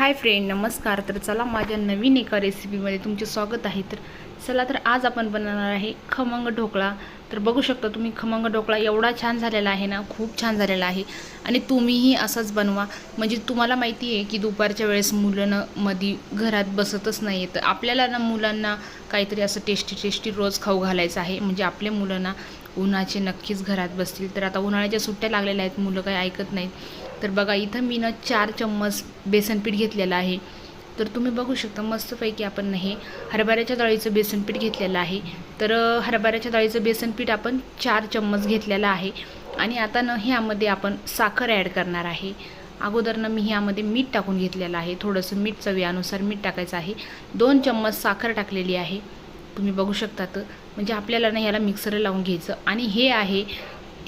Hi friend नमस्कार. तर चला माझ्या नवीन एका रेसिपीमध्ये तुमचे स्वागत आहे. तर चला तर आज आपण बनवणार आहे खमंग ढोकळा. तर बघू शकता तुम्ही खमंग ढोकळा एवढा छान झालेला आहे ना खूप छान झालेला आहे. आणि तुम्हीही असाच बनवा. म्हणजे तुम्हाला माहिती आहे की दुपारच्या वेळेस मुलं मधी घरात बसतच नाही तर आपल्याला ना मुलांना काहीतरी असं टेस्टी टेस्टी रोज खाऊ घालायचं आहे. म्हणजे आपल्या मुलांना उन्हाचे नक्कीच घरात बसतील. तर आता उन्हाळ्याच्या सुट्ट्या लागलेल्या आहेत. मुलं काही ऐकत नाहीत. तर बघा इथं मी ना चार चम्मच बेसनपीठ घेतलेलं आहे. तर तुम्ही बघू शकता मस्तपैकी आपण हे हरभऱ्याच्या डाळीचं बेसनपीठ घेतलेलं आहे. तर हरभऱ्याच्या डाळीचं बेसनपीठ आपण चार चम्मच घेतलेलं आहे. आणि आता न ह्यामध्ये आपण साखर ॲड करणार आहे. अगोदरनं मी ह्यामध्ये मीठ टाकून घेतलेलं आहे. थोडंसं मीठ चवीनुसार मीठ टाकायचं आहे. दोन चम्मच साखर टाकलेली आहे. तुम्ही बघू शकता तर म्हणजे आपल्याला ना ह्याला मिक्सर लावून घ्यायचं. आणि हे आहे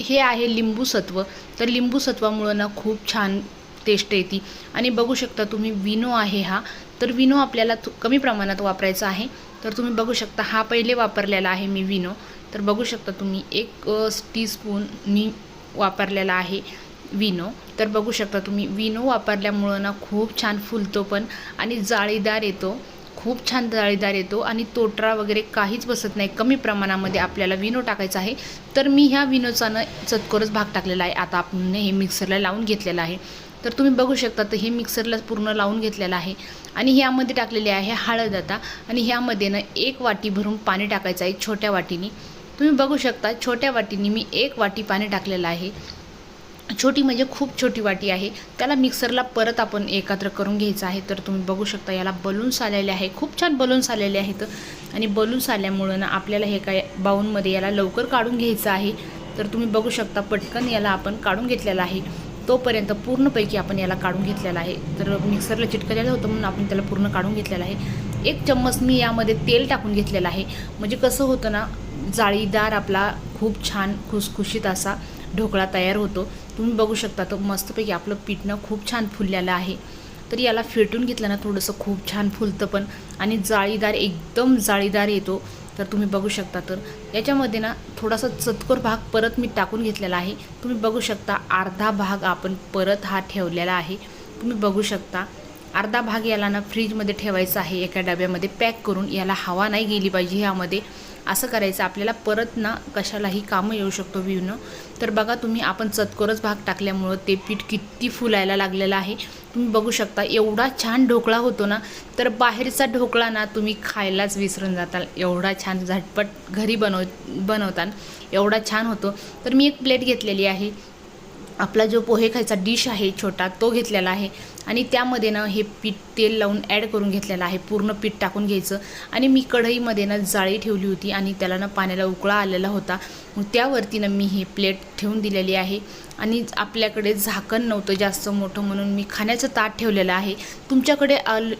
हे आहे लिंबूसत्व. तर लिंबूसत्वामुळं ना खूप छान टेस्ट येते. आणि बघू शकता तुम्ही विनो आहे हा. तर विनो आपल्याला कमी प्रमाणात वापरायचा आहे. तर तुम्ही बघू शकता हा पहिले वापरलेला आहे मी विनो. तर बघू शकता तुम्ही एक टीस्पून मी वापरलेला आहे विनो. तर बघू शकता तुम्ही विनो वापरल्यामुळं ना खूप छान फुलतो पण आणि जाळीदार येतो. खूप छान जाळीदार येतो आणि तोटरा वगैरे काहीच बसत नाही. कमी प्रमाणामध्ये आपल्याला विनो टाकायचा आहे. तर मी ह्या विनोचा न चतकोरच भाग टाकलेला आहे. आता आपण हे मिक्सरला लावून घेतलेलं आहे. तर तुम्ही बघू शकता तर हे मिक्सरला पूर्ण लावून घेतलेलं आहे. आणि ह्यामध्ये टाकलेले आहे हळद आता. आणि ह्यामध्ये ना एक वाटी भरून पाणी टाकायचं आहे छोट्या वाटीने. तुम्ही बघू शकता छोट्या वाटीने मी एक वाटी पाणी टाकलेलं आहे. छोटी म्हणजे खूप छोटी वाटी आहे. त्याला मिक्सरला परत आपण एकत्र करून घ्यायचं आहे. तर तुम्ही बघू शकता याला बलून्स आलेले आहे. खूप छान बलून्स आलेले आहेत. आणि बलून्स आल्यामुळं ना आपल्याला हे काय बाऊनमध्ये याला लवकर काढून घ्यायचं आहे. तर तुम्ही बघू शकता पटकन याला आपण काढून घेतलेला आहे. तोपर्यंत पूर्णपैकी आपण याला काढून घेतलेला आहे. तर मिक्सरला चिटकलेलं होतं म्हणून आपण त्याला पूर्ण काढून घेतलेलं आहे. एक चम्मच मी यामध्ये तेल टाकून घेतलेलं आहे. म्हणजे कसं होतं ना जाळीदार आपला खूप छान खुसखुशीत असा ढोकळा तयार होतो. तुम्ही बघू शकता तर मस्तपैकी आपलं पिठणं खूप छान फुललेलं आहे. तर याला फेटून घेतलं ना थोडंसं खूप छान फुलतं पण. आणि जाळीदार एकदम जाळीदार येतो. तर तुम्ही बघू शकता तर याच्यामध्ये ना थोडासा चतकोर भाग परत मी टाकून घेतलेला आहे. तुम्ही बघू शकता अर्धा भाग आपण परत हा ठेवलेला आहे. तुम्ही बघू शकता अर्धा भाग याला ना फ्रीजमध्ये ठेवायचा आहे एका डब्यामध्ये पॅक करून. याला हवा नाही गेली पाहिजे ह्यामध्ये. असं करायचं आपल्याला परत ना कशालाही कामं येऊ शकतो विवनं तर बघा तुम्ही आपण चतकोरच भाग टाकल्यामुळं ते पीठ किती फुलायला लागलेलं आहे. तुम्ही बघू शकता एवढा छान ढोकळा होतो ना तर बाहेरचा ढोकळा ना तुम्ही खायलाच विसरून जाताल. एवढा छान झटपट घरी बनव बनवताना एवढा छान होतो. तर मी एक प्लेट घेतलेली आहे. आपला जो पोहे खायचा डिश आहे छोटा तो घेतलेला आहे. आणि त्यामध्ये ना हे पीठ तेल लावून ॲड करून घेतलेलं आहे. पूर्ण पीठ टाकून घ्यायचं. आणि मी कढईमध्ये ना जाळी ठेवली होती आणि त्याला ना पाण्याला उकळा आलेला होता. मग त्यावरती ना मी हे प्लेट ठेवून दिलेली आहे. आणि आपल्याकडे झाकण नव्हतं जास्त मोठं म्हणून मी खाण्याचं ताट ठेवलेलं आहे. तुमच्याकडे अल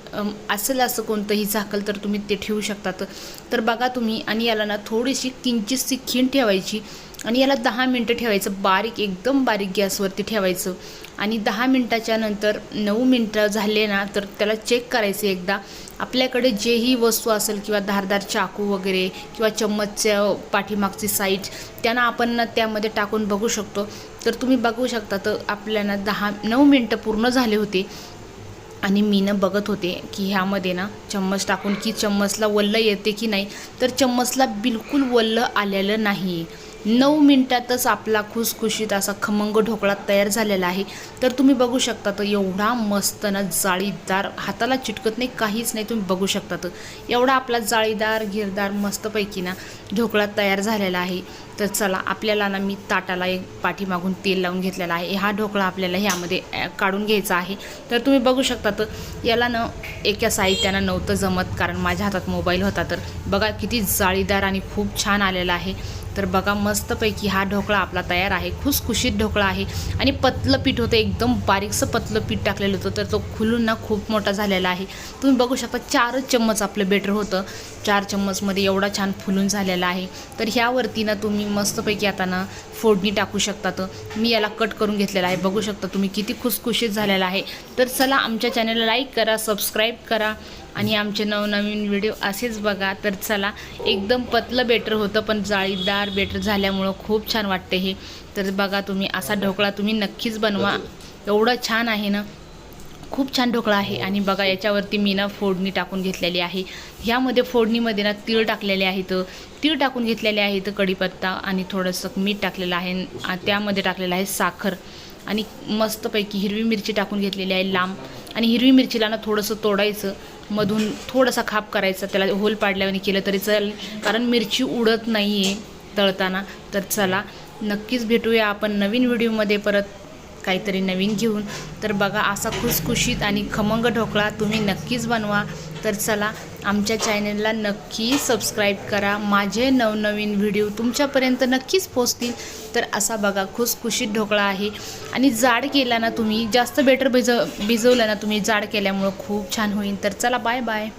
असेल असं कोणतंही झाकल तर तुम्ही ते ठेवू शकतात. तर बघा तुम्ही आणि याला ना थोडीशी किंचितशी खीण ठेवायची. आणि याला दहा मिनटं ठेवायचं. बारीक एकदम बारीक गॅसवरती ठेवायचं. आणि दहा मिनटाच्या नंतर नऊ मिनटं झाले ना तर त्याला चेक करायचं एकदा. आपल्याकडे जेही वस्तू असेल किंवा धारदार चाकू वगैरे किंवा चम्मचच्या पाठीमागची साईड त्यांना आपण ना त्यामध्ये टाकून बघू शकतो. तर तुम्ही बघू शकता तर आपल्याला दहा नऊ मिनटं पूर्ण झाले होते. आणि मी ना बघत होते की ह्यामध्ये ना चम्मच टाकून की चम्मचला वल्ल येते की नाही? तर चम्मचला बिलकुल वल्ल आलेलं नाही नऊ मिनटातच आपला खुसखुशीत असा खमंग ढोकळा तयार झालेला आहे. तर तुम्ही बघू शकता तर एवढा मस्त ना जाळीदार. हाताला चिटकत नाही काहीच नाही तुम्ही बघू शकता तर एवढा आपला जाळीदार गिरदार मस्तपैकी ना ढोकळा तयार झालेला आहे. तर चला आपल्याला ना मी ताटाला एक पाठीमागून तेल लावून घेतलेला आहे. हा ढोकळा आपल्याला ह्यामध्ये काढून घ्यायचा आहे. तर तुम्ही बघू शकता तर याला ना एका साहित्यानं नव्हतं जमत कारण माझ्या हातात मोबाईल होता. तर बघा किती जाळीदार आणि खूप छान आलेला आहे. तर बघा मस्तपैकी हा ढोकळा आपला तयार आहे. खुसखुशीत ढोकळा आहे. आणि पतलं पीठ होतं एकदम बारीकसं पतलं पीठ टाकलेलं होतं. तर तो खुलून ना खूप मोठा झालेला आहे. तुम्ही बघू शकता चारच चम्मच आपलं बेटर होतं. चार चम्मचमध्ये एवढा छान फुलून झालेला आहे. तर ह्यावरती ना तुम्ही मस्तपैकी आता ना फोडणी टाकू शकता तर मी याला कट करून घेतलेला आहे. बघू शकता तुम्ही किती खुसखुशीत झालेला आहे. तर चला आमच्या चॅनलला लाईक करा सबस्क्राईब करा आणि आमचे नवनवीन व्हिडिओ असेच बघा. तर चला एकदम पतलं बेटर होतं पण जाळीदार बेटर झाल्यामुळं खूप छान वाटते हे. तर बघा तुम्ही असा ढोकळा तुम्ही नक्कीच बनवा. एवढा छान आहे ना. खूप छान ढोकळा आहे. आणि बघा याच्यावरती मी ना फोडणी टाकून घेतलेली आहे. ह्यामध्ये फोडणीमध्ये ना तीळ टाकलेले आहेत. तीळ टाकून घेतलेले आहेत कढीपत्ता आणि थोडंसं मीठ टाकलेलं आहे. त्यामध्ये टाकलेलं आहे साखर. आणि मस्तपैकी हिरवी मिरची टाकून घेतलेली आहे लांब. आणि हिरवी मिरचीला ना थोडंसं तोडायचं. मधून थोडासा खाप करायचा. त्याला होल पाडल्याने केलं तरी चालेल. कारण मिरची उडत नाही आहे तळताना. तर चला नक्कीच भेटूया आपण नवीन व्हिडिओमध्ये परत. काहीतरी नवीन घेऊन. तर बघा असा खुसखुशीत आणि खमंग ढोकळा तुम्ही नक्कीच बनवा. तर चला आमच्या चॅनलला नक्की सबस्क्राईब करा. माझे नवनवीन व्हिडिओ तुमच्यापर्यंत नक्कीच पोचतील तर असा बघा खुसखुशीत ढोकळा आहे. आणि जाड केला ना तुम्ही जास्त बेटर भिज भिजवलं ना तुम्ही जाड केल्यामुळं खूप छान होईल. तर चला बाय बाय